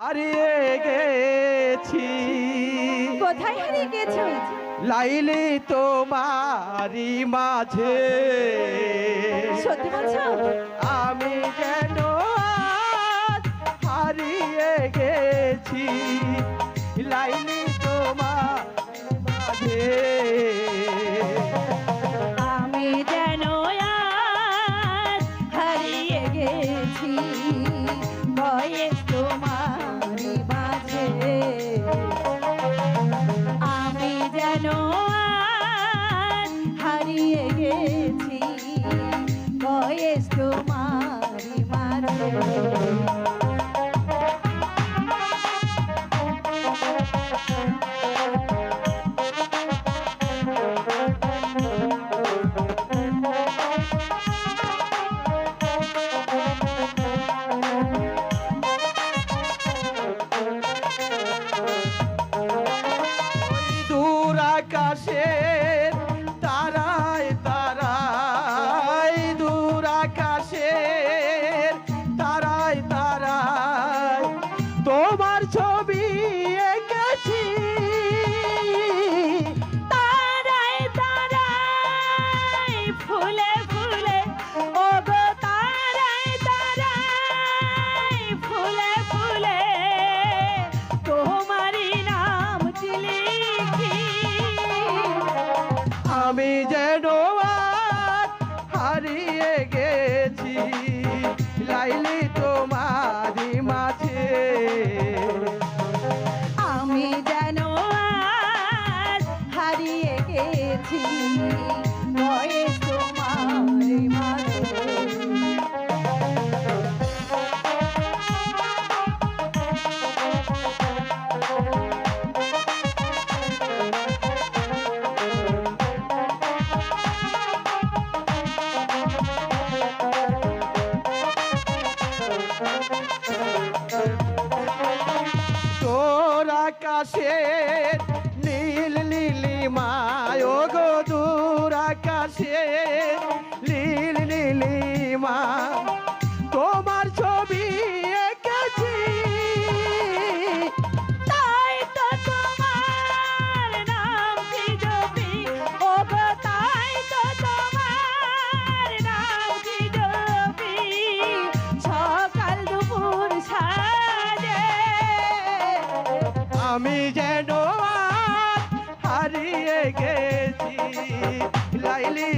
হারিয়ে গেছি। কোথায় হারিয়ে গেছো? লাইলি তোমারি মাঝে। সত্যি বলছো? আমি যেন হারিয়ে গেছি? লাইলি তোমার মাঝে। হারিয়ে গেছি। বয়স তোমারই মাঝে ওই আমি যেন তোর আকাশে নীল নীলিমায় গো দূর আকাশে নীল যেন হারিয়ে গেছি। লাইলি